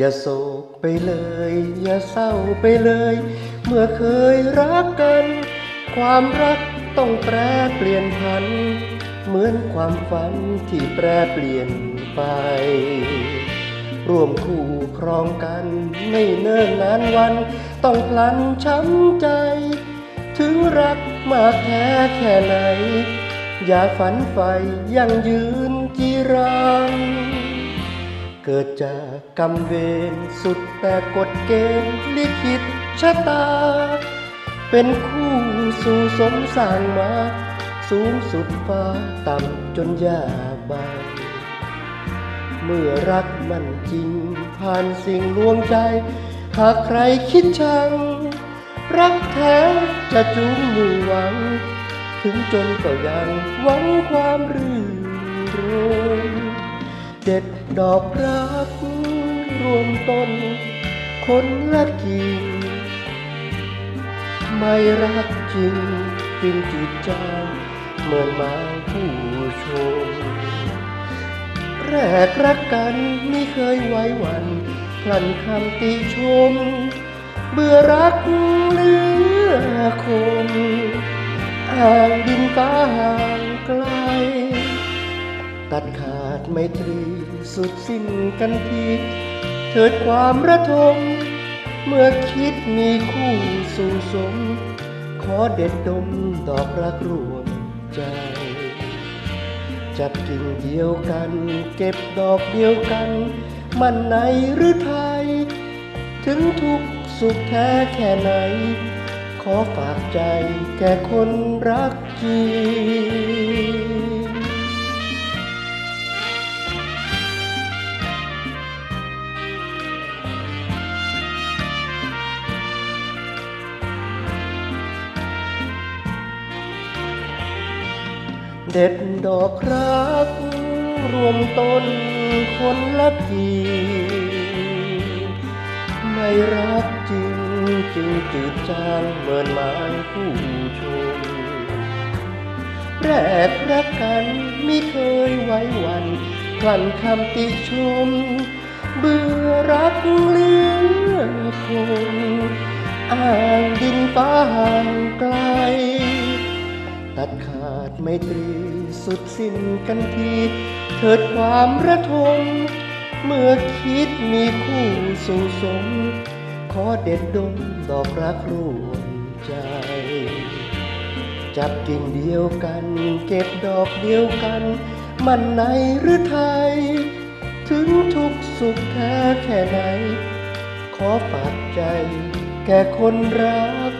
อย่าโศกไปเลย อย่าเศร้าไปเลย เมื่อเคยรักกัน ความรักต้องแปรเปลี่ยนพัน เหมือนความฝันที่แปรเปลี่ยนไป ร่วมคู่ครองกันไม่เนิ่นนานวัน ต้องพลันช้ำใจ ถึงรักมากแท้แค่ไหน อย่าฝันใฝ่ยังยืนจีรัง เกิดจากกรรมเวรสุดแต่กฎเกณฑ์ลิขิตชะตา เป็นคู่สู่สมสร้างมา สูงสุดฟ้าต่ำจนยากบางเมื่อรักมันจริง ผ่านสิ่งลวงใจ หากใครคิดชัง รักแท้จะจูงมือหวัง ถึงจนก็ยังหวังความรื่นรม เด็ดดอกรักรวมต้น คนละกิ่งไม่รักจริงจึงจิตจเหมือนมาผู้ชมแรกรักกันไม่เคยไว้วันพลันคำติชม เบื่อรักเหลือคงห่างดินฟ้าห่างไกล ตัดขาด ไมตรีสุดสิ้นกันทีเถิดความระทม เมื่อคิดมีคู่สู่สม ขอเด็ดดมดอกรักรวมใจ จับกิ่งเดียวกัน เก็บดอกเดียวกัน มันในหรือไทย ถึงทุกสุขแท้แค่ไหน ขอฝากใจแก่คนรักจริง เด็ดดอกรัก รวมต้นคนละทีไม่รักจริงจึงจืดจางเหมือนไม้ผู้ชมแรกรักกันไม่เคยไว้วันกลั่นคำติชม เบื่อรักเลือคงอ่างดินฟ้าห่างไกล ตัดขาดไม่ตรีสุดสิ้นกันที เถิดความระทม เมื่อคิดมีคู่สู่สม ขอเด็ดดมดอกรักรวมใจ จับกิ่งเดียวกันเก็บดอกเดียวกัน มันในหรือไทย ถึงทุกสุขแท้แค่ไหน ขอฝากใจแก่คนรัก